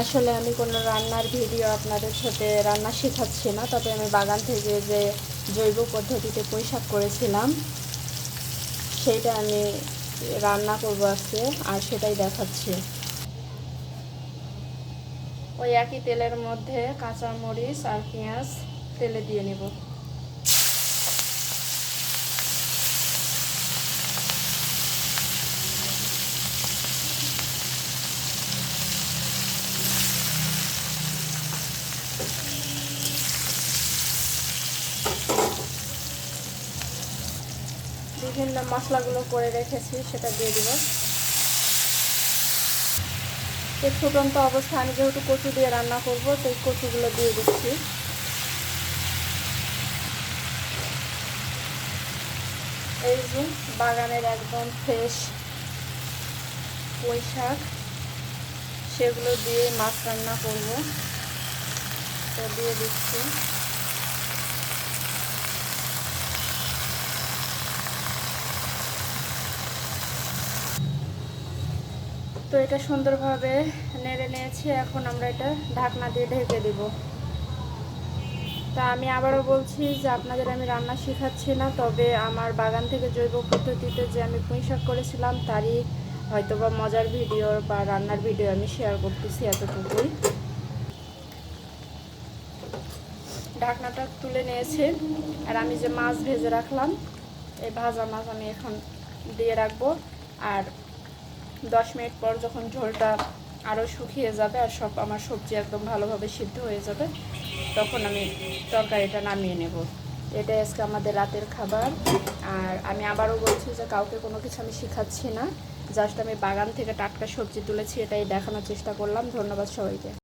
আসলে আমি কোনো রান্নার ভিডিও আপনাদের সাথে রান্না শেখাচ্ছি না, তবে আমি বাগান থেকে যে জৈব পদ্ধতিতে পোশাক করেছিলাম সেইটা আমি রান্না করব আজকে আর সেটাই দেখাচ্ছি। ওই একই তেলের মধ্যে কাঁচা মরিচ আর পেঁয়াজ তেলে দিয়ে নেব। বিভিন্ন মশলাগুলো করে রেখেছি, সেটা দিয়ে দিব। এই ফুটন্ত অবস্থা আমি যেহেতু কচু দিয়ে রান্না করব এই কচুগুলো দিয়ে দিচ্ছি। এই যে বাগানের একদম ফ্রেশ পুঁই শাক সেগুলো দিয়ে মাছ রান্না করব। তো দিয়ে দিচ্ছি। তো এটা সুন্দরভাবে নেড়ে নিয়েছি, এখন আমরা এটা ঢাকনা দিয়ে ঢেকে দিব। তা আমি আবারও বলছি যে আপনাদের আমি রান্না শেখাচ্ছি না, তবে আমার বাগান থেকে জৈব পদ্ধতিতে যে আমি পুঁই শাক করেছিলাম, তারই হয়তো বা মজার ভিডিও বা রান্নার ভিডিও আমি শেয়ার করতেছি এতটুকুই। ঢাকনাটা তুলে নিয়েছে, আর আমি যে মাছ ভেজে রাখলাম, এই ভাজা মাছ আমি এখন দিয়ে রাখব, আর দশ মিনিট পর যখন ঝোলটা আরও শুকিয়ে যাবে আর সব আমার সবজি একদম ভালোভাবে সিদ্ধ হয়ে যাবে, তখন আমি তরকারিটা নামিয়ে নেব। এটাই আজকে আমাদের রাতের খাবার। আর আমি আবারও বলছি যে কাউকে কোনো কিছু আমি শেখাচ্ছি না। জাস্ট আমি বাগান থেকে টাটকা সবজি তুলেছি, এটাই দেখানোর চেষ্টা করলাম। ধন্যবাদ সবাইকে।